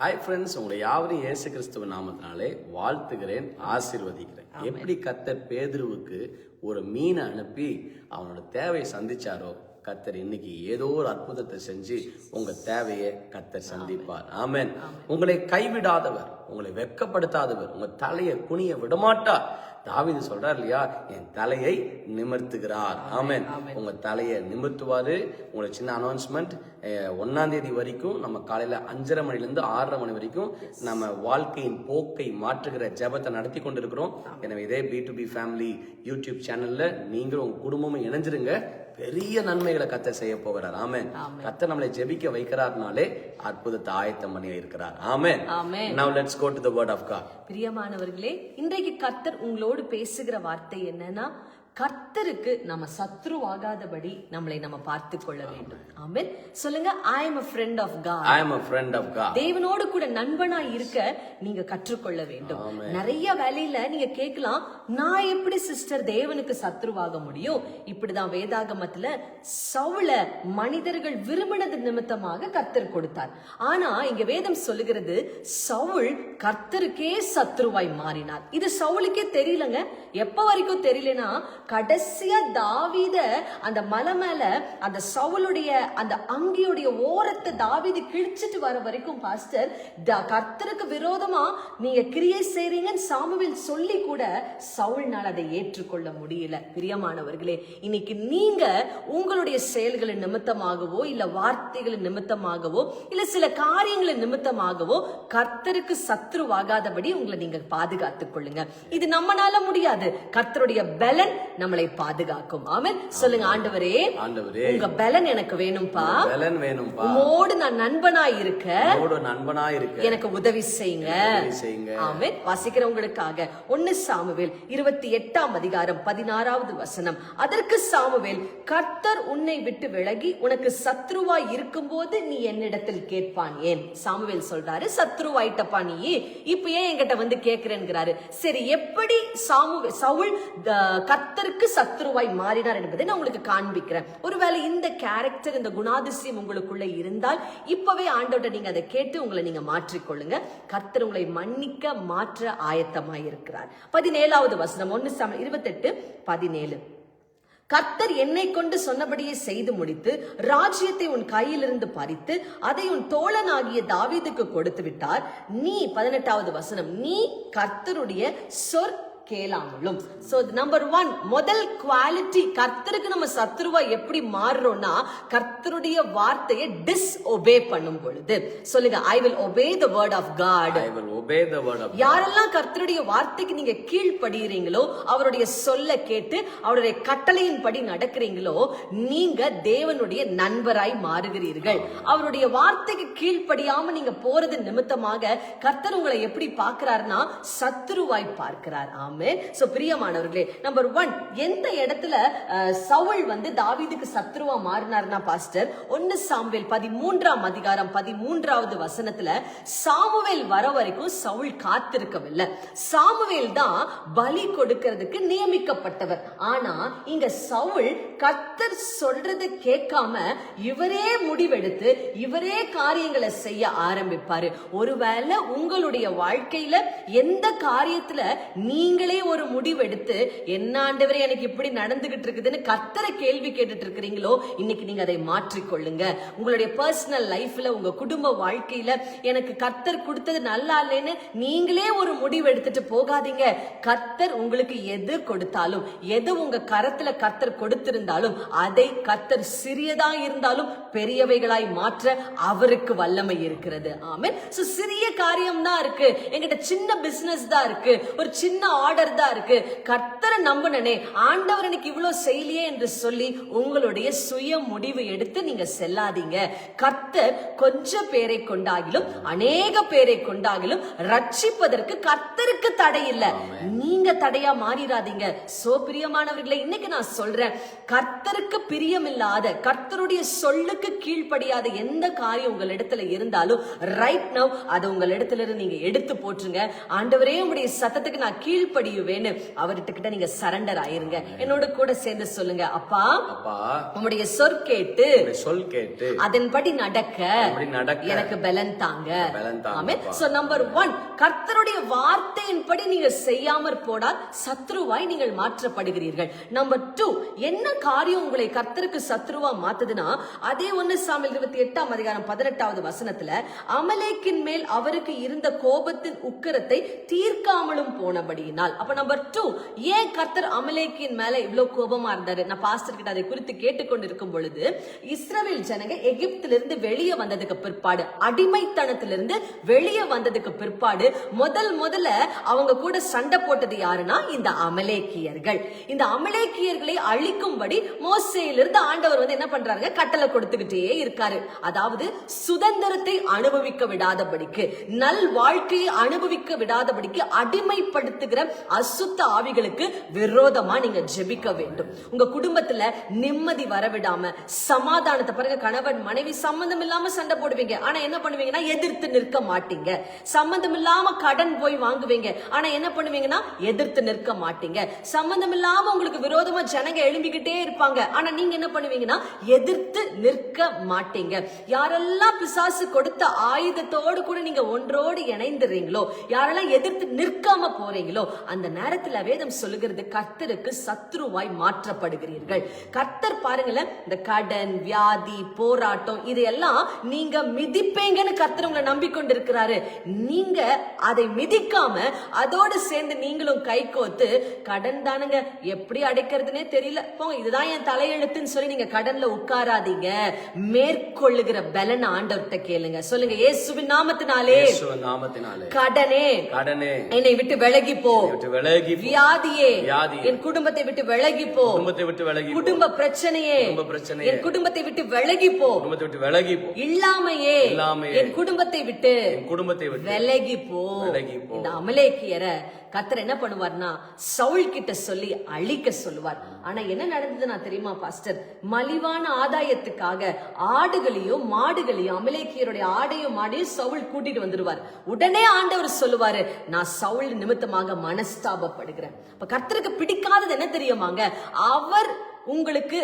Hi friends உங்களை யாவரையும் இயேசு கிறிஸ்துவ நாமத்தினாலே வாழ்த்துகிறேன் ஆசீர்வதிக்கிறேன். எப்படி கத்தர் பேதுருவுக்கு ஒரு மீனை அனுப்பி அவனோட தேவையை சந்திச்சாரோ கத்தர் இன்னைக்கு ஏதோ ஒரு அற்புதத்தை செஞ்சு உங்க தேவையை கத்தர் சந்திப்பார். ஆமென். உங்களை கைவிடாதவர் உங்களை வெட்கப்படுத்தாதவர் உங்க தலையை குனிய விடமாட்டார். தாவீது சொல்றார் இல்லையா? என் தலையை நிமிர்த்துகிறார். ஆமென் உங்க தலையை நிமிர்த்துவாரு. உங்களுக்கு சின்ன அனௌன்ஸ்மெண்ட் ஒன்னாம் தேதி வரைக்கும் நம்ம காலையில அஞ்சரை மணில இருந்து ஆறரை மணி வரைக்கும் நம்ம வாழ்க்கையின் போக்கை மாற்றுகிற ஜெபத்தை நடத்தி கொண்டிருக்கிறோம். எனவே இதே B to B family YouTube சேனல்ல நீங்களும் உங்க குடும்பமும் இணைஞ்சிருங்க. பெரிய நன்மைகளை கத்த செய்ய போகிறார். ஆமென். கத்த நம்மளை ஜெபிக்க வைக்கிறார்னாலே அற்புதத்தை ஆயத்தம் பண்ணி இருக்கிறார் ஆமென். now let's go to the word of god. பிரியமானவர்களே இன்றைக்கு கர்த்தர் உங்களோடு பேசுகிற வார்த்தை என்னன்னா கர்த்தருக்கு நம்ம சத்ருவாகாதபடி நம்மளை நம்ம பார்த்து கொள்ள வேண்டும். ஆமென் சொல்லுங்க I am a friend of God. I am a friend of god. தேவனோடு கூட நண்பனா இருக்க நீங்க கற்றுக்கொள்ள வேண்டும். நிறைய வேலையில நீங்க கேட்கலாம் நான் எப்படி சிஸ்டர் தேவனுக்கு சத்ருவாக முடியும்? இப்படிதான் வேதாகமத்துல சவுள மனிதர்கள் விரும்பினது நிமித்தமாக கர்த்தர் கொடுத்தார். ஆனா இங்க வேதம் சொல்லுகிறது சவுல் கர்த்தருக்கே சத்ருவாய் மாறினார். இது சவுலுக்கே தெரியலங்க. எப்ப வரைக்கும் தெரியலனா கடைசியா தாவீத அந்த மலை மேல அந்த சவுளுடைய அந்த அங்கியுடைய ஓரத்தை தாவீது கிழிச்சிட்டு வர வரைக்கும் பாஸ்டர் கர்த்தருக்கு விரோதமா நீங்க கிரியை செய்றீங்கன்னு சாமுவில் சொல்லி கூட சவுல்னால் அதை ஏற்றுக்கொள்ள முடியல. பிரியமானவர்களே இன்னைக்கு நீங்க உங்களுடைய செயல்களின் நிமித்தமாகவோ இல்ல வார்த்தைகளின் நிமித்தமாகவோ இல்ல சில காரியங்களின் நிமித்தமாகவோ கர்த்தருக்கு சத்ருவாகாதபடி உங்களை நீங்க பாதுகாத்துக் கொள்ளுங்க. இது நம்மனால முடியாது. கர்த்தருடைய பலன் நம்மளை பாதுகாக்கும். ஆமென். சொல்லுங்க ஆண்டவரே ஆண்டவரே. உங்க பலன் எனக்கு வேணும்பா. பலன் வேணும்பா. உமோடு நான் நண்பனாய் இருக்க உங்களோட நண்பனா இருக்க எனக்கு உதவி செய்யுங்க. உதவி செய்யுங்க. ஆமென். வாசிக்கிறவங்களுக்காக. ஒன்னு சாமுவேல் இருபத்தி எட்டாம் அதிகாரம் பதினாறாவது வசனம். அதற்கு சாமுவேல் கர்த்தர் உன்னை விட்டு விலகி உனக்கு சத்ருவாய் இருக்கும்போது நீ என்னிடத்தில் கேட்பான். ஏன்? சாமுவேல் சொல்றாரு சத்ருவாயிட்டப்பா நீ. இப்ப ஏன் என்கிட்ட வந்து கேக்குறேங்கிறாரு சரி எப்படி சாமு சவுல் த- கர்த்தருக்கு சத்ருவாய் மாறினார் என்பதை நான் உங்களுக்கு காண்பிக்கிறேன். ஒருவேளை இந்த கேரக்டர் இந்த குணாதிசயம் உங்களுக்குள்ள இருந்தால் இப்பவே ஆண்டோட்ட நீங்க அதை கேட்டு உங்களை நீங்க மாற்றிக்கொள்ளுங்க. கர்த்தர் உங்களை மன்னிக்க மாற்ற ஆயத்தமாய் இருக்கிறார். பதினேழாவது வசனம் ஒன்னு சம இருபத்தெட்டு பதினேழு. கர்த்தர் என்னை கொண்டு சொன்னபடியே செய்து முடித்து ராஜ்யத்தை உன் கையிலிருந்து பறித்து அதை உன் தோழனாகிய தாவீதுக்கு கொடுத்து விட்டார் நீ பதினெட்டாவது வசனம் நீ கர்த்தருடைய சொற் கேளாமலும். சோ நம்பர் ஒன் முதல் குவாலிட்டி கர்த்தருக்கு நம்ம சத்ருவா எப்படி மாறுறோம்னா கர்த்தருடைய வார்த்தையை டிஸ் ஒபே பண்ணும் பொழுது. சொல்லுங்க I will obey the word of God i will obey the word of யாரெல்லாம் கர்த்தருடைய வார்த்தைக்கு நீங்க கீழ்ப்படுகிறீங்களோ அவருடைய சொல்ல கேட்டு அவருடைய கட்டளையின்படி நடக்கிறீங்களோ நீங்க தேவனுடைய நண்பராய் மாறுகிறீர்கள். அவருடைய வார்த்தைக்கு கீழ்ப்படியாம நீங்க போறது நிமித்தமாக கர்த்தர் உங்களை எப்படி பார்க்கிறார்னா சத்துருவாய் பார்க்கிறார். ஆமே ஆமே ஸோ பிரியமானவர்களே நம்பர் ஒன் எந்த இடத்துல அஹ், சவுல் வந்து தாவீதுக்கு சத்ருவா மாறினார்னா பாஸ்டர் ஒன்னு சாமுவேல் பதிமூன்றாம் அதிகாரம் பதிமூன்றாவது வசனத்துல சாமுவேல் வர வரைக்கும் சவுல் காத்திருக்கவில்லை. சாமுவேல் தான் பலி கொடுக்கிறதுக்கு நியமிக்கப்பட்டவர். ஆனா இங்க சவுல் கத்தர் சொல்றது கேட்காம இவரே முடிவெடுத்து இவரே காரியங்களை செய்ய ஆரம்பிப்பாரு. ஒருவேளை உங்களுடைய வாழ்க்கையில எந்த காரியத்துல நீங்க நீங்களே ஒரு முடிவெடுத்து என்ன ஆண்டவரே எனக்கு இப்படி நடந்துகிட்டு இருக்குதுன்னு கத்தரை கேள்வி கேட்டுட்டு இருக்கிறீங்களோ இன்னைக்கு நீங்க அதை மாற்றிக்கொள்ளுங்க. உங்களுடைய பர்சனல் லைஃப்ல உங்க குடும்ப வாழ்க்கையில எனக்கு கத்தர் கொடுத்தது நல்லா இல்லைன்னு நீங்களே ஒரு முடிவு எடுத்துட்டு போகாதீங்க. கத்தர் உங்களுக்கு எது கொடுத்தாலும் எது உங்க கரத்துல கத்தர் கொடுத்திருந்தாலும் அதை கத்தர் சிறியதா இருந்தாலும் பெரியவைகளாய் மாற்ற அவருக்கு வல்லமை இருக்கிறது. ஆமென். சோ சிறிய காரியம் தான் இருக்கு. எங்கிட்ட சின்ன பிசினஸ் தான் இருக்கு. ஒரு சின்ன ஆர்டர் தான் இருக்கு. கர்த்தரை நம்பினனே ஆண்டவர் எனக்கு இவ்வளவு செய்யலையே என்று சொல்லி உங்களுடைய சுய முடிவு எடுத்து நீங்க செல்லாதீங்க. கர்த்தர் கொஞ்சம் பேரை கொண்டாகிலும் அநேக பேரை கொண்டாகிலும் ரட்சிப்பதற்கு கர்த்தருக்கு தடை இல்ல. நீங்க தடையா மாறிடாதீங்க சோ பிரியமானவர்களை இன்னைக்கு நான் சொல்றேன் கர்த்தருக்கு பிரியமில்லாத கர்த்தருடைய சொல்லுக்கு கீழ்ப்படியாத எந்த காரியம் உங்கள் இடத்துல இருந்தாலும் ரைட் நவ் அதை உங்கள் இடத்துல இருந்து நீங்க எடுத்து போட்டுருங்க ஆண்டவரே உங்களுடைய சத்தத்துக்கு நான் கீழ்ப்படி கீழ்ப்படியுவேன்னு அவர்கிட்ட கிட்ட நீங்க சரண்டர் ஆயிருங்க. என்னோட கூட சேர்ந்து சொல்லுங்க. அப்பா அப்பா உம்முடைய சொற்கேட்டு உம்முடைய சொல் கேட்டு அதன்படி நடக்க. எனக்கு பலன் தாங்க. சோ நம்பர் ஒன் கர்த்தருடைய வார்த்தையின்படி நீங்க செய்யாமற் போனால் சத்ருவாய் நீங்கள் மாற்றப்படுகிறீர்கள். நம்பர் டூ என்ன காரியம் உங்களை கர்த்தருக்கு சத்ருவா மாத்துதுன்னா அதே ஒன்னு சாமியல் இருபத்தி எட்டாம் அதிகாரம் பதினெட்டாவது வசனத்துல அமலேக்கின் மேல் அவருக்கு இருந்த கோபத்தின் உக்கிரத்தை தீர்க்காமலும் போனபடியினால். அப்ப நம்பர் டூ ஏன் கர்த்தர் அமலேக்கின் மேல இவ்வளவு கோபமா இருந்தாரு? நான் பாஸ்டர் கிட்ட அதை குறித்து கேட்டுக்கொண்டிருக்கும் பொழுது இஸ்ரேல் ஜனங்க எகிப்திலிருந்து வெளியே வந்ததுக்கு பிற்பாடு அடிமைத்தனத்திலிருந்து வெளியே வந்ததுக்கு பிற்பாடு முதல் முதல்ல அவங்க கூட சண்டை போட்டது யாருன்னா இந்த அமலேக்கியர்கள். இந்த அமலேக்கியர்களை அழிக்கும்படி மோசையிலிருந்து ஆண்டவர் வந்து என்ன பண்றாங்க கட்டளை கொடுத்துக்கிட்டே இருக்காரு. அதாவது சுதந்திரத்தை அனுபவிக்க விடாதபடிக்கு நல் வாழ்க்கையை அனுபவிக்க விடாதபடிக்கு அடிமைப்படுத்துகிற அசுத்த ஆவிகளுக்கு விரோதமா நீங்க ஜெபிக்க வேண்டும். உங்க குடும்பத்துல நிம்மதி வரவிடாம சமாதானத்தை பாருங்க கணவன் மனைவி சம்பந்தம் இல்லாம சண்டை போடுவீங்க. ஆனா என்ன பண்ணுவீங்கன்னா எதிர்த்து நிற்க மாட்டீங்க. சம்பந்தம் இல்லாம கடன் போய் வாங்குவீங்க. ஆனா என்ன பண்ணுவீங்கன்னா எதிர்த்து நிற்க மாட்டீங்க. சம்பந்தம் இல்லாம உங்களுக்கு விரோதமா ஜனங்க எழும்பிக்கிட்டே இருப்பாங்க. ஆனா நீங்க என்ன பண்ணுவீங்கன்னா எதிர்த்து நிற்க மாட்டீங்க. யாரெல்லாம் பிசாசு கொடுத்த ஆயுதத்தோடு கூட நீங்க ஒன்றோடு இணைந்துறீங்களோ யாரெல்லாம் எதிர்த்து நிற்காம போறீங்களோ அந்த நேரத்துல வேதம் சொல்லுகிறது கர்த்தருக்கு சத்ருவாய் மாற்றப்படுகிறீர்கள். கர்த்தர் பாருங்களேன் இந்த கடன் வியாதி போராட்டம் இதையெல்லாம் நீங்க மிதிப்பீங்கன்னு கர்த்தர் உங்களை நம்பிக்கொண்டிருக்கிறாரு. நீங்க அதை மிதிக்காம அதோடு சேர்ந்து நீங்களும் கை கோத்து கடன் தானுங்க எப்படி அடைக்கிறதுனே தெரியல. போங்க இதுதான் என் தலையெழுத்துன்னு சொல்லி நீங்க கடன்ல உட்காராதீங்க. மேற்கொள்ளுகிற பலன் ஆண்டவர்கிட்ட கேளுங்க. சொல்லுங்க இயேசுவின் நாமத்தினாலே நாமத்தினாலே. கடனே. கடனே. என்னை விட்டு விலகி போ விட்டு விலகி. வியாதியே. என் குடும்பத்தை விட்டு விலகி போ குடும்பத்தை விட்டு விலகி. குடும்ப பிரச்சனையே குடும்ப பிரச்சனையே. என் குடும்பத்தை விட்டு விலகி போ குடும்பத்தை விட்டு விலகி போ இல்லாமையே இல்லாமையே. என் குடும்பத்தை விட்டு என் குடும்பத்தை விட்டு விலகி போ விலகி போ. இந்த அமலேக்கியரை கத்தர் என்ன பண்ணுவார்னா சவுல் கிட்ட சொல்லி அழிக்க சொல்லுவார். ஆனா என்ன நடந்தது நான் தெரியுமா பாஸ்டர்? மலிவான ஆதாயத்துக்காக ஆடுகளையும் மாடுகளையும் அமலேக்கியருடைய ஆடையும் மாடையும் சவுல் கூட்டிட்டு வந்துருவார். உடனே ஆண்டவர் சொல்லுவாரு நான் சவுல் நிமித்தமாக மனஸ்தாபப்படுகிறேன். இப்ப கர்த்தருக்கு பிடிக்காதது என்ன தெரியுமாங்க? அவர் உங்களுக்கு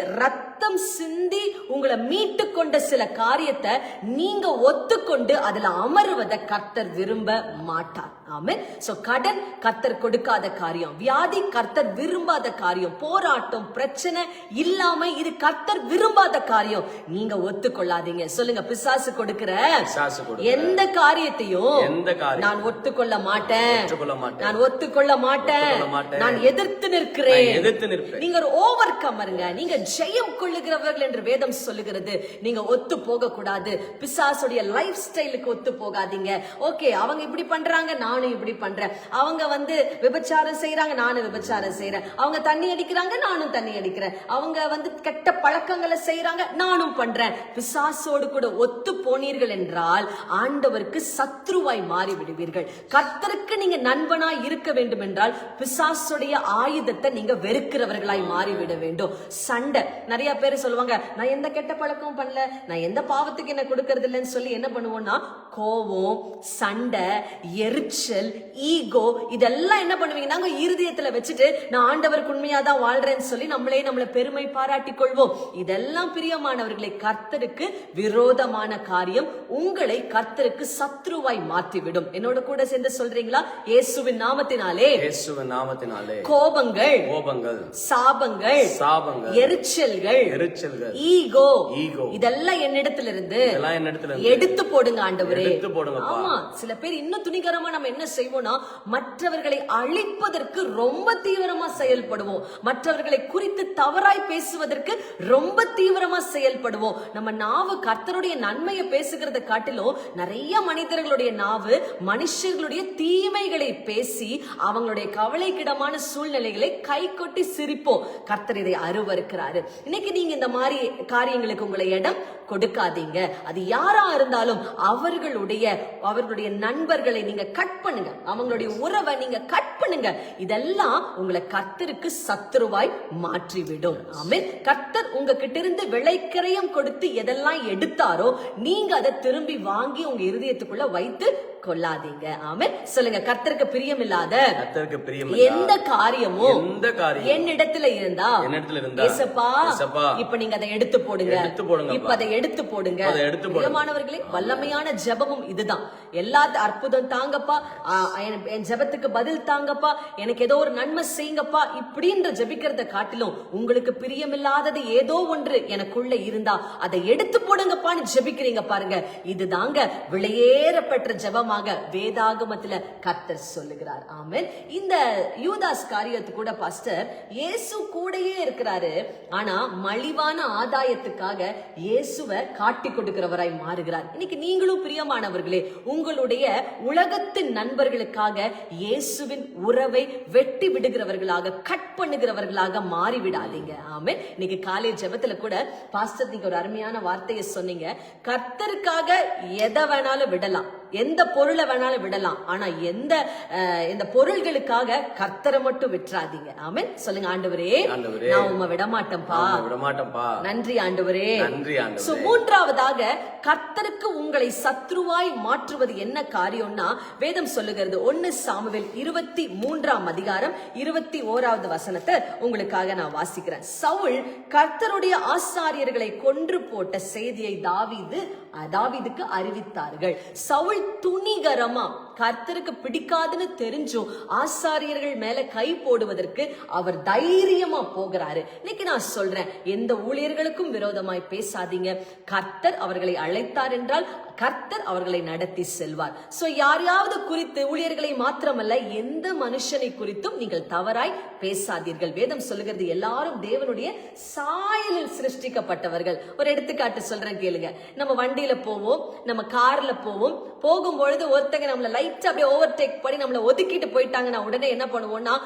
ரத்தம் சிந்தி உங்களை மீட்டு கொண்ட சில காரியத்தை நீங்க ஒத்துக்கொண்டு அதுல அமருவதை கர்த்தர் விரும்ப மாட்டார். ஆமென். சோ கடன் கர்த்தர் கொடுக்காத காரியம் வியாதி கர்த்தர் விரும்பாத காரியம் போராட்டம் பிரச்சனை இல்லாம இது கர்த்தர் விரும்பாத காரியம் நீங்க ஒத்துக்கொள்ளாதீங்க. சொல்லுங்க பிசாசு கொடுக்கிற எந்த காரியத்தையும் நான் ஒத்துக்கொள்ள மாட்டேன். நான் ஒத்துக்கொள்ள மாட்டேன். நான் எதிர்த்து நிற்கிறேன். நீங்க ஒரு ஓவர் கமருங்க நீங்க ஜெயம் கொள்ளுகிறவர்கள் என்று வேதம் சொல்லுகிறது. நீங்க ஒத்து போக கூடாது பிசாசுடைய லைஃப் ஸ்டைலுக்கு ஒத்து போகாதீங்க. ஓகே அவங்க இப்படி பண்றாங்க நானும் இப்படி பண்றேன். அவங்க வந்து விபச்சாரம் செய்யறாங்க நானும் விபச்சாரம் செய்யறேன் அவங்க தண்ணி அடிக்கிறாங்க நானும் தண்ணி அடிக்கிறேன். அவங்க வந்து கெட்ட பழக்கங்களை செய்யறாங்க நானும் பண்றேன். பிசாசோடு கூட ஒத்து போனீர்கள் என்றால் ஆண்டவருக்கு சத்ருவாய் மாறி விடுவீர்கள் கர்த்தருக்கு நீங்க நண்பனாய் இருக்க வேண்டும் என்றால் பிசாசுடைய ஆயுதத்தை நீங்க வெறுக்கிறவர்களாய் மாறிவிட வேண்டும். சண்டை. நிறைய பேர் சொல்லுவாங்க நான் எந்த கெட்ட பழக்கமும் பண்ணல நான் எந்த பாவத்துக்கு என்ன கொடுக்கறது இல்லைன்னு சொல்லி என்ன பண்ணுவோம்னா கோவம் சண்டை எரிச்சல் ஈகோ இதெல்லாம் என்ன பண்ணுவீங்க? நாங்க இருதயத்துல வச்சுட்டு நான் ஆண்டவருக்கு உண்மையா தான் வாழ்றேன்னு சொல்லி நம்மளே நம்மள பெருமை பாராட்டிக் கொள்வோம். இதெல்லாம் பிரியமானவர்களை கர்த்தருக்கு விரோதமான காரியம் உங்களை கர்த்தருக்கு சத்ருவாய் மாற்றிவிடும். என்னோட கூட சேர்ந்து சொல்றீங்களா? இயேசுவின் நாமத்தினாலே. இயேசுவின் நாமத்தினாலே. கோபங்கள் கோபங்கள். சாபங்கள் சாபங்கள். எரிச்சல்கள் எரிச்சல்கள். ஈகோ ஈகோ இதெல்லாம் என்னிடத்துல இருந்து இதெல்லாம் என்னிடத்துல இருந்து எடுத்து போடுங்க ஆண்டவரே. எடுத்து போடுங்கப்பா. ஆமா சில பேர் இன்னும் துணிகரமா நம்ம என்ன செய்வோம்னா மற்றவர்களை அழிப்பதற்கு ரொம்ப தீவிரமா செயல்படுவோம். மற்றவர்களை குறித்து தவறாய் பேசுவதற்கு ரொம்ப தீவிரமா செயல்படுவோம். நம்ம நாவு கர்த்தருடைய நன்மையை பேசுகிறத காட்டிலும் நிறைய மனிதர்களுடைய நாவு மனுஷர்களுடைய தீமைகளை பேசி அவங்களுடைய கவலைக்கிடமான சூழ்நிலைகளை கை கொட்டி சிரிப்போம். கர்த்தர் இதை அருவருக்கிறாரு. இன்னைக்கு நீங்க இந்த மாதிரி காரியங்களுக்கு உங்களை இடம் கொடுக்காதீங்க. அது யாரா இருந்தாலும் அவர்களுடைய அவர்களுடைய நண்பர்களை நீங்க கட் பண்ணுங்க. அவங்களுடைய உறவை நீங்க கட் பண்ணுங்க. இதெல்லாம் உங்களை கத்தருக்கு சத்துருவாய் மாற்றிவிடும். ஆமென். கத்தர் உங்ககிட்ட இருந்து விளைக்கரையும் கொடுத்து எதெல்லாம் எடுத்தாரோ நீங்க அதை திரும்பி வாங்கி உங்க இருதயத்துக்குள்ள வைத்து கொள்ளாதீங்க. ஆமென். சொல்லுங்க கர்த்தருக்கு பிரியமில்லாத கத்தருக்கு பிரியம் எந்த காரியமும் எந்த காரியம்? என்னிடத்துல இருந்தா? என்னிடத்துல இருந்தா? ஏசப்பா, இப்ப நீங்க அதை எடுத்து போடுங்க. எடுத்து போடுங்கப்பா. இப்ப அதை எடுத்து போடுங்க. அதை எடுத்து போடுங்க. பிரியமானவர்களே வல்லமையான ஜெபமும் இதுதான். எல்லா அற்புதம் தாங்கப்பா. என் ஜெபத்துக்கு பதில் தாங்கப்பா. எனக்கு ஏதோ ஒரு நன்மை செய்யுங்கப்பா. இப்படின்ற ஜெபிக்கிறத காட்டிலும் உங்களுக்கு பிரியமில்லாதது ஏதோ ஒன்று எனக்குள்ள இருந்தா அதை எடுத்து போடுங்கப்பான்னு ஜெபிக்கிறீங்க பாருங்க. இதுதாங்க விலையேற பெற்ற ஜெபமாக வேதாகமத்துல கர்த்தர் சொல்லுகிறார். ஆமென். இந்த யூதாஸ் காரியத்து கூட பாஸ்டர் இயேசு கூடயே இருக்கிறாரு. ஆனா மலிவான ஆதாயத்துக்காக இயேசுவை காட்டி கொடுக்கிறவராய் மாறுகிறார். இன்னைக்கு நீங்களும் பிரியமானவர்களே உங்களுடைய உலகத்தின் நண்பர்களுக்காக இயேசுவின் உறவை வெட்டி விடுகிறவர்களாக கட் பண்ணுகிறவர்களாக மாறி விடாதீங்க ஆமென். இன்னைக்கு காலை ஜெபத்துல கூட பாஸ்டர் நீங்க ஒரு அருமையான வார்த்தையை சொன்னீங்க. கர்த்தருக்காக எதை வேணாலும் விடலாம். எந்த பொருளை வேணாலும் விடலாம். ஆனா எந்த இந்த பொருள்களுக்காக கர்த்தரை மட்டும் விட்டுறாதீங்க ஆமென். சொல்லுங்க ஆண்டவரே. நான் உம்மை விட மாட்டேன்ப்பா நான் விட மாட்டேன்ப்பா நன்றி ஆண்டவரே. நன்றி. So, மூன்றாவதாக கர்த்தருக்கு உங்களை சத்ருவாய் மாற்றுவது என்ன காரியம்னா வேதம் சொல்லுகிறது. ஒன்னு சாமுவேல் இருபத்தி மூன்றாம் அதிகாரம் இருபத்தி ஓராவது வசனத்தை உங்களுக்காக நான் வாசிக்கிறேன். சவுல் கர்த்தருடைய ஆசாரியர்களை கொன்று போட்ட செய்தியை தாவீது தாவிதுக்கு அறிவித்தார்கள். சவுல் துணிகரமா கர்த்தருக்கு பிடிக்காதுன்னு தெரிஞ்சும் ஆசாரியர்கள் மேல கை போடுவதற்கு அவர் தைரியமா போகிறாரு. இன்னைக்கு நான் சொல்றேன் எந்த ஊழியர்களுக்கும் விரோதமாய் பேசாதீங்க. கர்த்தர் அவர்களை அழைத்தார் என்றால் கர்த்தர் அவர்களை நடத்தி செல்வார். சோ யாரையாவது குறித்து ஊழியர்களை மாத்திரமல்ல எந்த மனுஷனை குறித்தும் நீங்கள் தவறாய் பேசாதீர்கள். வேதம் சொல்லுகிறது எல்லாரும் தேவனுடைய சாயலில் சிருஷ்டிக்கப்பட்டவர்கள். ஒரு எடுத்துக்காட்டு சொல்றேன் கேளுங்க. நம்ம வண்டியில போவோம் நம்ம கார்ல போவோம். போகும்பொழுது ஒருத்தங்க நம்மள லைட்டா அப்படியே ஓவர்டேக் பண்ணி நம்மள ஒதுக்கிட்டு போயிட்டாங்கன்னா உடனே என்ன பண்ணுவோம்னா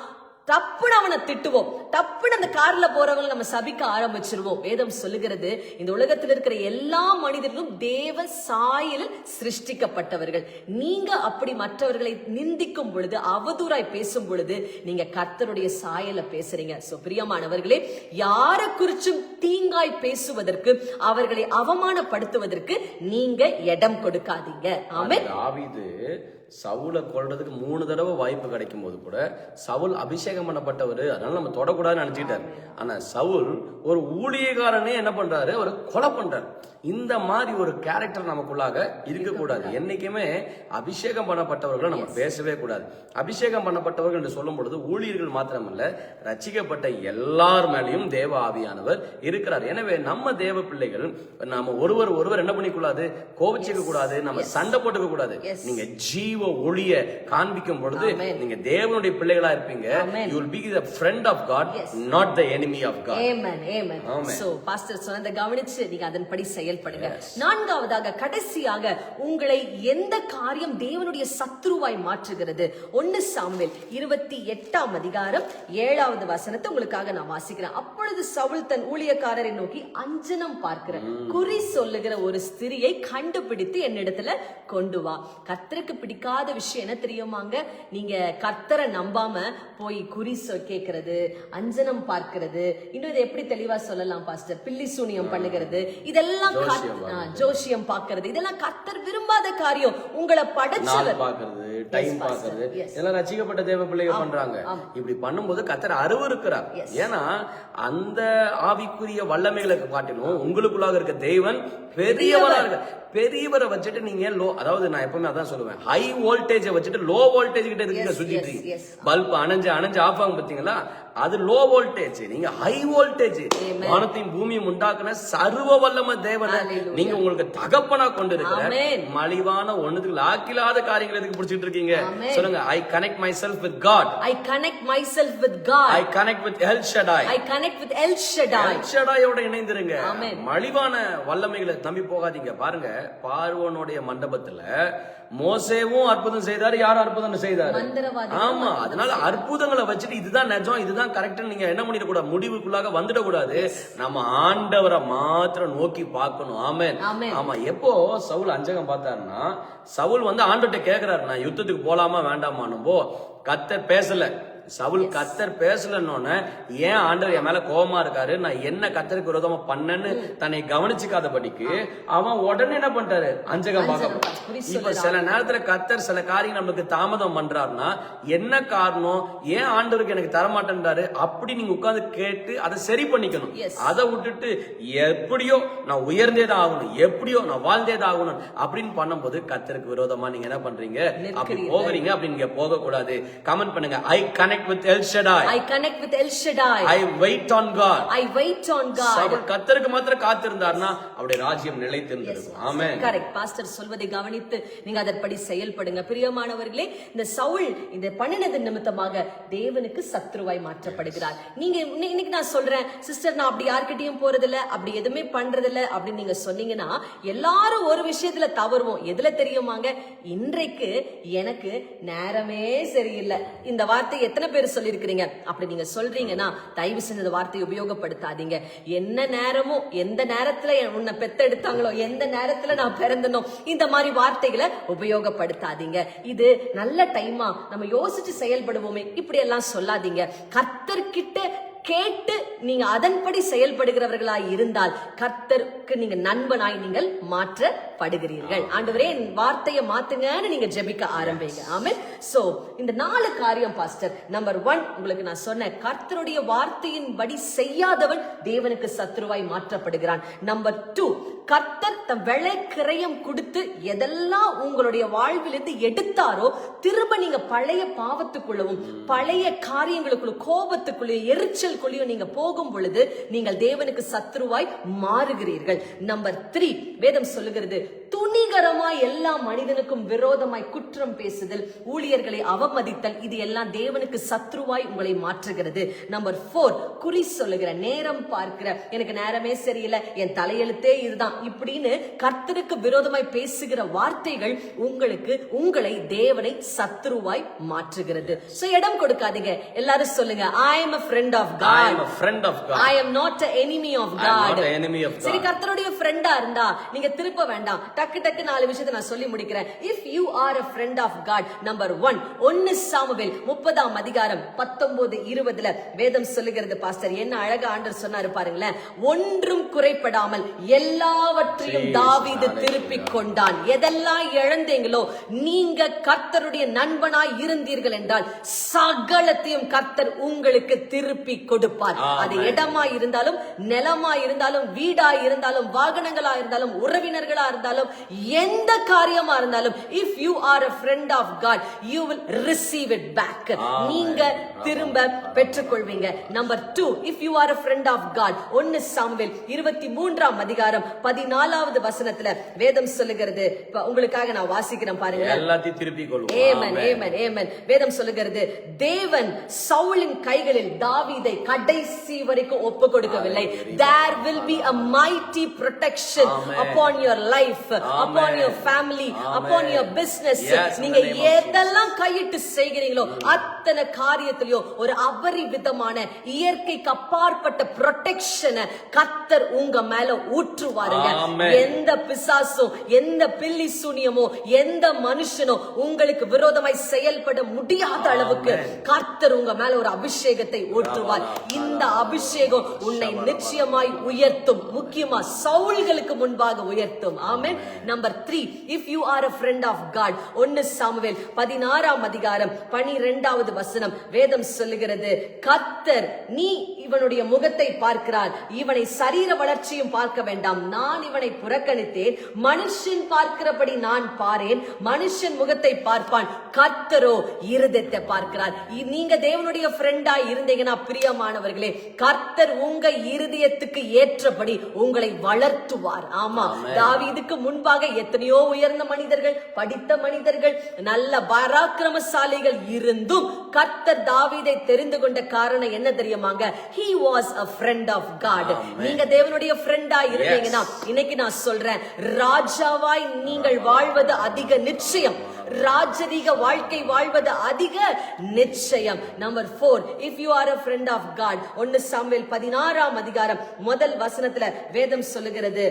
தப்புன்னு அவனை திட்டுவோம். தப்புன்னு அந்த கார்ல போறவங்களை நம்ம சபிக்க ஆரம்பிச்சிருவோம். வேதம் சொல்லுகிறது இந்த உலகத்தில் இருக்கிற எல்லா மனிதர்களும் தேவ சாயலில் சிருஷ்டிக்கப்பட்டவர்கள். நீங்க அப்படி மற்றவர்களை நிந்திக்கும் பொழுது அவதூறாய் பேசும் பொழுது நீங்க கர்த்தருடைய சாயல பேசுறீங்க. சோ பிரியமானவர்களே யார குறிச்சும் தீங்காய் பேசுவதற்கு அவர்களை அவமானப்படுத்துவதற்கு நீங்க இடம் கொடுக்காதீங்க. தாவீது சவுலை கொள்றதுக்கு மூணு தடவை வாய்ப்பு கிடைக்கும் போது கூட சவுல் அபிஷேகம் பண்ணப்பட்டவர். அதனால நம்ம தொடக்கூடாதுன்னு நினச்சிக்கிட்டார். ஆனா சவுல் ஒரு ஊழியக்காரனே என்ன பண்றாரு? அவர் கொலை பண்றாரு. இந்த மாதிரி ஒரு கேரக்டர் நமக்குள்ளாக இருக்கக்கூடாது. என்னைக்குமே அபிஷேகம் பண்ணப்பட்டவர்களை நம்ம பேசவே கூடாது. அபிஷேகம் பண்ணப்பட்டவர்கள் என்று சொல்லும் பொழுது ஊழியர்கள் மாத்திரமல்ல ரச்சிக்கப்பட்ட எல்லார் மேலேயும் தேவ ஆவியானவர் இருக்கிறார். எனவே நம்ம தேவ பிள்ளைகள் நாம ஒருவர் ஒருவர் என்ன பண்ணிக்கூடாது கோபிச்சுக்க கூடாது நம்ம சண்டை போட்டுக்க கூடாது. நீங்க ஜீவ ஒளிய காண்பிக்கும் பொழுது. நீங்க தேவனுடைய பிள்ளைகளா இருப்பீங்க. You will be the friend of God. Not the enemy of God Amen, amen. Amen. So, pastor சொன்னதை கவனிச்சு நீங்க அதன்படி செயல்படுங்க நான்காவதாக கடைசியாக உங்களை எந்த காரியம் தேவனுடைய சத்ருவாய் மாற்றுகிறது? ஒன்னு சாமுவேல் இருபத்தி எட்டாம் அதிகாரம் ஏழாவது வசனத்தை உங்களுக்காக நான் வாசிக்கிறேன். அப்பொழுது சவுல் தன் ஊழியக்காரரை நோக்கி அஞ்சனம் பார்க்கிற குறி சொல்லுகிற ஒரு ஸ்திரியை கண்டுபிடித்து என்னிடத்துல கொண்டு வா. கர்த்தருக்கு பிடிக்காத விஷயம் என்ன தெரியுமாங்க? நீங்க கர்த்தரை நம்பாம போய் குறி கேட்கறது அஞ்சனம் பார்க்கிறது. இன்னும் இதை எப்படி தெளிவா சொல்லலாம் பாஸ்டர்? பில்லி சூனியம் பண்ணுகிறது. இதெல்லாம் ஜோசியம் பார்க்கிறது இதெல்லாம் கர்த்தர் விரும்பாத காரியம். உங்களை படைச்சவர். பாக்குறது டைம். பாக்குறது. இதெல்லாம் ரசிக்கப்பட்ட தேவ பிள்ளைகள் பண்றாங்க. இப்படி பண்ணும்போது கத்தர் அருவருக்கிறார். ஏன்னா அந்த ஆவிக்குரிய வல்லமைகளை காட்டிலும் உங்களுக்குள்ளாக இருக்க தேவன் பெரியவரா இருக்க பெரியவரை வச்சுட்டு நீங்க லோ அதாவது நான் எப்பவுமே அதான் சொல்லுவேன். ஹை வோல்டேஜை வச்சுட்டு லோ வோல்டேஜ் கிட்ட இருக்கீங்க சுத்திட்டு. பல்ப் அணைஞ்சு அணைஞ்சு ஆஃப் ஆகும் பாத்தீங்களா அது லோ வோல்டேஜ் நீங்க ஹை வோல்டேஜ் வானத்தையும் பூமியும் உண்டாக்குன சர்வ வல்லம தேவனை. நீங்க உங்களுக்கு தகப்பனா கொண்டு இருக்கிற. மலிவான ஒண்ணுக்கு லாக்கிலாத காரியங்கள் எதுக்கு பிடிச்சிட்டு இருக்கீங்க. சொல்லுங்க I connect myself with God I connect myself with God I connect with El Shaddai I connect with El Shaddai L ஷடாயோட இணைந்திருங்க. மலிவான வல்லமைகளை நம்பி போகாதீங்க. பாருங்க பார்வோனுடைய மண்டபத்துல மோசேவும் அற்புதம் செய்தாரு யார் அற்புதம் செய்தாரு? ஆமா அதனால அற்புதங்களை வச்சுட்டு இதுதான் நிஜம் இதுதான் கரெக்ட் நீங்க என்ன பண்ணிடக்கூடாது? முடிவுக்குள்ளாக வந்துடக்கூடாது. நம்ம ஆண்டவரை மாத்திரம் நோக்கி பார்க்கணும். Amen. ஆமா எப்போ சவுல் அஞ்சகம் பார்த்தாருன்னா சவுல் வந்து ஆண்டவர்கிட்ட கேக்குறாரு நான் யுத்தத்துக்கு போலாமா வேண்டாமான்னு போ கத்தர் பேசல. சவுல் கத்தர் பேசலன்னொன்னு ஏன் ஆண்டவர் என் மேல கோவமா இருக்காரு? நான் என்ன கத்தருக்கு விரோதமா பண்ணேன்னு தன்னை கவனிச்சுக்காதபடிக்கு அவன் உடனே என்ன பண்ணிட்டாரு அஞ்சகம் பார்க்க இப்ப சில நேரத்துல கத்தர் சில காரியம் நமக்கு தாமதம் பண்றாருன்னா என்ன காரணம்? ஏன் ஆண்டவருக்கு எனக்கு தரமாட்டேன்றாரு? அப்படி நீங்க உட்கார்ந்து கேட்டு அதை சரி பண்ணிக்கணும். அதை விட்டுட்டு எப்படியோ நான் உயர்ந்தே தான் ஆகணும் எப்படியோ நான் வாழ்ந்தே தான் ஆகணும் அப்படின்னு பண்ணும்போது கத்தருக்கு விரோதமா நீங்க என்ன பண்றீங்க? அப்படி. போகிறீங்க அப்படி நீங்க போக கூடாது கமெண்ட் பண்ணுங்க. I connect with El Shaddai I connect with El Shaddai. I wait on God I wait on God. அவர் கத்தருக்கு மாத்திரம் காத்திருந்தாருன்னா அவருடைய ராஜ்யம் நிலைத்திருந்திருக்கும் ஆமென். கரெக்ட் பாஸ்டர் சொல்வதை கவனித்து நீங்க அதன்படி செயல்படுங்க. பிரியமானவர்களே இந்த சவுல் இந்த பண்ணினது நிமித்தமாக தேவனுக்கு சத்ருவாய் மாற்றப்படுகிறார். நீங்க இன்னை- இன்னைக்கு நான் சொல்றேன் சிஸ்டர் நான் அப்படி யார்கிட்டயும் போறதில்ல அப்படி எதுவுமே பண்றதில்ல அப்படின்னு நீங்க சொன்னீங்கன்னா எல்லாரும் ஒரு விஷயத்துல தவறுவோம். எதுல தெரியுமாங்க? இன்றைக்கு எனக்கு நேரமே சரியில்லை. இந்த வார்த்தை எத்தனை பேர் சொல்லியிருக்கிறீங்க? அப்படி நீங்க சொல்றீங்கன்னா தயவு செஞ்சு இந்த வார்த்தையை உபயோகப்படுத்தாதீங்க. என்ன நேரமும் எந்த நேரத்துல உன்னை உன்னை பெத்தெடுத்தாங்களோ எந்த நேரத்துல நான் பிறந்தனோ இந்த மாதிரி வார்த்தைகளை உபயோகப்படுத்தாதீங்க. இது நல்ல டைமா நம்ம யோசிச்சு செயல்படுவோமே இப்படி எல்லாம் சொல்லாதீங்க. கர்த்தர்கிட்ட கேட்டு நீங்க அதன்படி செயல்படுகிறவர்களாய் இருந்தால் கர்த்தருக்கு நீங்க நண்பனாய் நீங்கள் மாற்றப்படுகிறீர்கள். ஆண்டவரே என் வார்த்தையை மாத்துங்கன்னு நீங்க ஜெபிக்க ஆரம்பிங்க. ஆமே சோ இந்த நாலு காரியம் பாஸ்டர் நம்பர் ஒன் உங்களுக்கு நான் சொன்னேன் கர்த்தருடைய வார்த்தையின்படி செய்யாதவன் தேவனுக்கு சத்ருவாய் மாற்றப்படுகிறான். நம்பர் டூ கர்த்தர் தம் வெள்ளை கிரயம் கொடுத்து எதெல்லாம் உங்களுடைய வாழ்விலிருந்து எடுத்தாரோ திரும்ப நீங்க பழைய பாவத்துக்குள்ளவும் பழைய காரியங்களுக்குள்ள கோபத்துக்குள்ள எரிச்சல் எரிச்சலுக்குள்ளேயும் நீங்க போகும் பொழுது நீங்கள் தேவனுக்கு சத்ருவாய் மாறுகிறீர்கள். நம்பர் த்ரீ வேதம் சொல்லுகிறது துணிகரமாய் எல்லா மனிதனுக்கும் விரோதமாய் குற்றம் பேசுதல் ஊழியர்களை அவமதித்தல் இது எல்லாம் தேவனுக்கு சத்ருவாய் உங்களை மாற்றுகிறது. நம்பர் போர் குறி சொல்லுகிற நேரம் பார்க்கிற. எனக்கு நேரமே சரியில்லை என் தலையெழுத்தே இதுதான் இப்படின்னு கர்த்தருக்கு விரோதமாய் பேசுகிற வார்த்தைகள் உங்களுக்கு உங்களை தேவனை சத்ருவாய் மாற்றுகிறது. சோ இடம் கொடுக்காதீங்க எல்லாரும் சொல்லுங்க I am a friend of I God. am a friend of God. I am not an enemy of I am God. not an enemy of சரி God. கர்த்தருடைய ஃப்ரெண்டா இருந்தா நீங்க திருப்ப வேண்டாம். டக்கு டக்கு நாலு விஷயத்தை நான் சொல்லி முடிக்கிறேன். If you are of God number one ஒன்னு சாமுவேல் முப்பதாம் அதிகாரம் பத்தொன்பது இருபதுல வேதம் சொல்லுகிறது பாஸ்டர். என்ன அழகா ஆண்டர் சொன்னாரு பாருங்களேன். ஒன்றும் குறைப்படாமல் எல்லாவற்றையும் தாவீது. திருப்பிக் கொண்டான். எதெல்லாம் இழந்தீங்களோ நீங்க கர்த்தருடைய நண்பனாய் இருந்தீர்கள் என்றால் சகலத்தையும் கர்த்தர் உங்களுக்கு திருப்பி கொடுப்பார். அது. இடமா இருந்தாலும் நிலமா இருந்தாலும் வீடா இருந்தாலும் வாகனங்களா இருந்தாலும் உறவினர்களா இருந்தாலும் எந்த காரியமா இருந்தாலும் if you are friend of God you will receive it back. Amen. நீங்க திரும்ப பெற்றுக்கொள்வீங்க. Number two if you are a friend of God ஒன்னு சாமுவேல் இருபத்தி மூன்றாம் அதிகாரம் பதினாலாவது வசனத்துல வேதம் சொல்லுகிறது. உங்களுக்காக நான் வாசிக்கிறேன் பாருங்க எல்லாத்தையும் கொள்வோம். ஏமன். ஏமன் ஏமன் வேதம் சொல்லுகிறது தேவன் சவுலின் கைகளில் தாவீதை கடைசி வரைக்கும் ஒப்பு கொடுக்கவில்லை there will be a mighty protection Amen. upon your life upon Amen. your family Amen. upon your business Yes, in நீங்க எதெல்லாம் கையிட்டு செய்கிறீங்களோ அத்தனை காரியத்திலயும் ஒரு அபரிவிதமான இயற்கைக்கு அப்பாற்பட்ட ப்ரொடெக்ஷனை கத்தர் உங்க மேல ஊற்றுவாருங்க. எந்த பிசாசும் எந்த பில்லி சூனியமோ எந்த மனுஷனோ உங்களுக்கு விரோதமாய் செயல்பட முடியாத அளவுக்கு கர்த்தர் உங்க மேல ஒரு அபிஷேகத்தை ஊற்றுவார் இந்த அபிஷேகம் உன்னை நிச்சயமாய் உயர்த்தும் முக்கியமா சவுல்களுக்கு முன்பாக உயர்த்தும். Amen. Number three if you are a friend of God ஒன்னு சாமுவேல் பதினாறாம் அதிகாரம் பனிரெண்டாவது வசனம் வேதம் சொல்லுகிறது கத்தர் நீ இவனுடைய முகத்தை பார்க்கிறார். இவனை சரீர வளர்ச்சியும் பார்க்க வேண்டாம். நான் இவனை புறக்கணித்தேன். மனுஷன் பார்க்கிறபடி நான் பாரேன். மனுஷன் முகத்தை பார்ப்பான். கர்த்தரோ இருதயத்தை பார்க்கிறார். நீங்க தேவனுடைய ஃப்ரெண்டா இருந்தீங்கன்னா பிரியமானவர்களே கர்த்தர் உங்க இருதயத்துக்கு ஏற்றபடி உங்களை வளர்த்துவார். ஆமா. தாவீதுக்கு முன்பாக எத்தனையோ உயர்ந்த மனிதர்கள் படித்த மனிதர்கள் நல்ல பராக்கிரமசாலிகள் இருந்தும் கர்த்தர் தாவீதை தெரிந்து கொண்ட காரணம் என்ன தெரியுமாங்க? He was a friend of god. நீங்க தேவனுடைய ஃப்ரெண்டா இருந்தீங்கன்னா இன்னைக்கு நான் சொல்றேன் ராஜாவாய் நீங்கள் வாழ்வது அதிக நிச்சயம். ராஜரீக வாழ்க்கை வாழ்வது அதிக நிச்சயம். Number four if you are a friend of God ஒன்னு சாமுவேல் பதினாறாம் அதிகாரம் முதல் வசனத்துல வேதம் சொல்லுகிறது.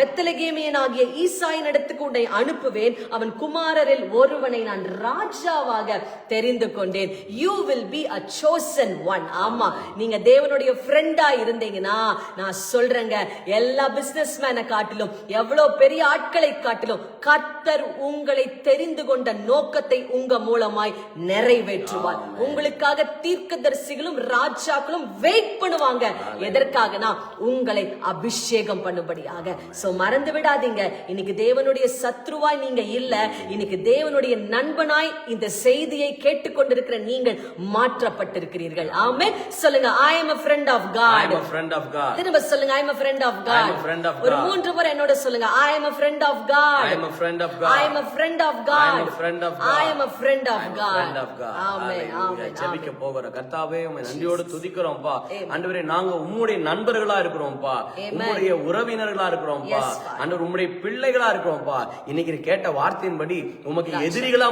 பெத்தலகேமியன் ஆகிய ஈசாயின் இடத்துக்கு உன்னை அனுப்புவேன். அவன் குமாரரில் ஒருவனை நான் ராஜாவாக தெரிந்து கொண்டேன். You will be a chosen one ஆமா நீங்க தேவனுடைய ஃப்ரெண்டா இருந்தீங்கன்னா நான் சொல்றேங்க எல்லா பிசினஸ் மேனை காட்டிலும் எவ்வளவு பெரிய ஆட்களை காட்டிலும் கத்தர் உங்களை தெரிந்து கொண்டு நோக்கத்தை உங்க மூலமாய் நிறைவேற்றுவார். உங்களுக்காக தீர்க்கதரிசிகளும் ராஜாக்களும் வெயிட் பண்ணுவாங்க. எதற்காகனா உங்களை அபிஷேகம் பண்ணும்படியாக? சோ மறந்து விடாதீங்க. இன்னைக்கு தேவனுடைய சத்ருவாய் நீங்க இல்ல. இன்னைக்கு தேவனுடைய நண்பனாய் இந்த செய்தியை கேட்டுக்கொண்டிருக்கிற நீங்கள் மாற்றப்பட்டிருக்கிறீர்கள். ஆமென். சொல்லுங்க ஐ அம் a friend of I god am a friend of God. திரும்ப சொல்லுங்க ஐ அம் a friend of I god am a friend of ஒரு God. மூன்று முறை என்னோட சொல்லுங்க ஐ அம் a friend of god. I am a friend of God. I am a friend of God. I am a friend of God. I am a friend of I am a God. friend of God. Amen. Hallelujah. Amen. ஜெபிக்க Amen. போகிற கர்த்தாவே உம்மை நன்றியோடு துதிக்கிறோம்ப்பா Amen. ஆண்டவரே நாங்க உம்முடைய நண்பர்களா இருக்கிறோம்ப்பா Amen. உம்முடைய உறவினர்களா இருக்கிறோம்ப்பா Yes, Father. ஆண்டவர் உம்முடைய பிள்ளைகளா இருக்கிறோம்ப்பா இன்னைக்கு நீ கேட்ட வார்த்தையின்படி உமக்கு எதிரிகளா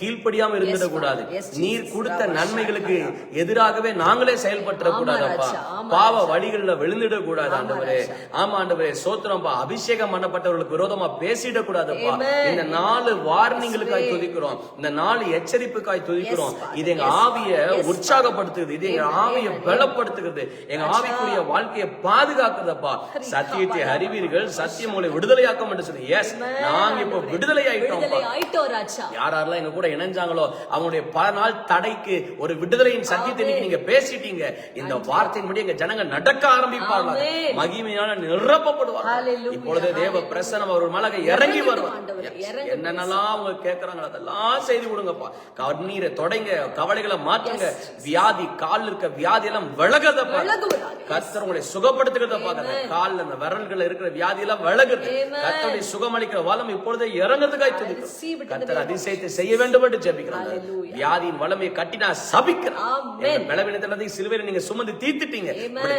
கீழ்ப்படியாம Yes, Jesus. நீர் கொடுத்த நன்மைகளுக்கு எதிராகவே நாங்களே செயல்பட்டுற கூடாதப்பா பாவ வழிகளில் விழுந்துடக் கூடாது ஆண்டவரே. ஆமா ஆண்டவரே சோத்திரம்பா அபிஷேகம் பண்ணப்பட்டவர்களுக்கு விரோதமா பேசிடக் கூடாதுப்பா. இந்த நாலு வார்னிங்களுக்காய் Yes, துதிக்கிறோம். இந்த நாலு எச்சரிப்புக்காய் துதிக்கிறோம். இது எங்க ஆவிய உற்சாகப்படுத்துகிறது. இது எங்க. ஆவிய. பலப்படுத்துகிறது. எங்க. ஆவிக்குரிய வாழ்க்கையை பாதுகாக்குதப்பா சத்தியத்தை. அறிவீர்கள். சத்தியம் உங்களை விடுதலையாக்கும் என்று சொல்லி. எஸ். நாங்க இப்போ விடுதலை ஆயிட்டோம் யாரெல்லாம் எங்க கூட இணைஞ்சாங்களோ அவங்களுடைய பல நாள் தடைக்கு ஒரு விடுதலையின் சத்தியத்தை நீங்க பேசிட்டீங்க. இந்த வார்த்தையின்படி எங்க ஜனங்க நடக்க ஆரம்பிப்பார்கள் ஆமென். மகிமையான Hallelujah. இப்பொழுது தேவ பிரசனம் அவர் மேல இறங்கி வருவார். ஆண்டவரே, என்னென்னலாம் அவங்க கேட்கறாங்களோ அதெல்லாம் செய்து கொடுங்கப்பா. கண்ணீரை தொடங்க கவலைகளை மாற்றுங்க வியாதி கால் இருக்க வியாதி எல்லாம் விலகதப்பா. கர்த்தர் உங்களை சுகப்படுத்துகிறத பாக்குற கால்ல அந்த விரல்கள் இருக்கிற வியாதி எல்லாம் விலகுது. கர்த்தருடைய சுகமளிக்கிற வளம் இப்பொழுதே இறங்குறதுக்காய் துதிக்கிறோம் கர்த்தர் அதிசயத்தை செய்ய வேண்டும் என்று ஜெபிக்கிறாங்க. வியாதியின் வளமையை கட்டி நான் சபிக்கிறேன். Amen. எங்க பலவீனத்துல சிலுவையில நீங்க சுமந்து தீர்த்துட்டீங்க.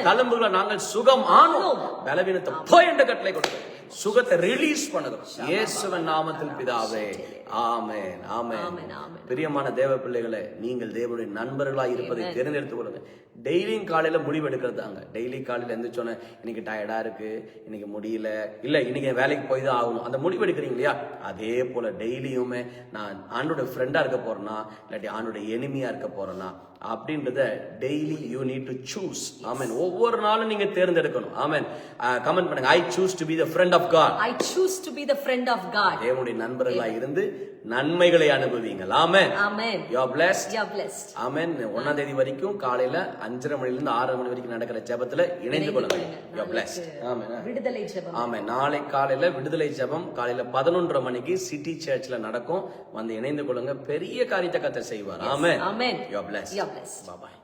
தழும்புகளை நாங்கள் சுகம் ஆனோம். பலவீனத்தை போய் என்ற கட்டளை கொடுக்கிறோம். சுகத்தை ரிலீஸ் பண்ணுகிறோம். இயேசுவின் நாமத்தில் பிதாவே. ஆமென் ஆமென். பிரியமான தேவ பிள்ளைகளே நீங்கள் தேவனுடைய நண்பர்களா இருப்பதை தேர்ந்தெடுத்துக் கொள்ளுங்க. டெய்லியும் காலையில முடிவு எடுக்கிறதாங்க டெய்லி காலையில எந்திரிச்சோன்னே இன்னைக்கு டயர்டா இருக்கு இன்னைக்கு முடியல. இல்ல இன்னைக்கு வேலைக்கு போய் தான் ஆகணும். அந்த முடிவு எடுக்கிறீங்க இல்லையா? அதே போல டெய்லியுமே நான் ஆண்டோட ஃப்ரெண்டா இருக்க போறேனா இல்லாட்டி ஆண்டோட எனிமியா இருக்க போறேனா அப்படின்றத daily you need to choose amen ஒவ்வொரு நாளும் நீங்க தேர்ந்தெடுக்கணும். ஆமென் கமெண்ட் பண்ணுங்க. I choose to be the friend of God I choose to be the friend of God. தேவனுடைய நண்பர்களா இருந்து நன்மைகளை அனுபவிங்கள். Amen. Amen. You are. Amen. ஒன்னாம் தேதி வரைக்கும் காலையில அஞ்சரை மணில இருந்து மணி வரைக்கும் நடக்கிற ஜெபத்துல இணைந்து கொள்ளுங்க யூ ஆர் blessed. ஆமென். விடுதலை ஜெபம். ஆமென். நாளை காலையில விடுதலை ஜெபம் காலையில பதினொன்றரை மணிக்கு சிட்டி சர்ச்ல நடக்கும். வந்து இணைந்து கொள்ளுங்க. பெரிய காரியத்தை கத்த செய்வார். Amen. Amen. You are bye bye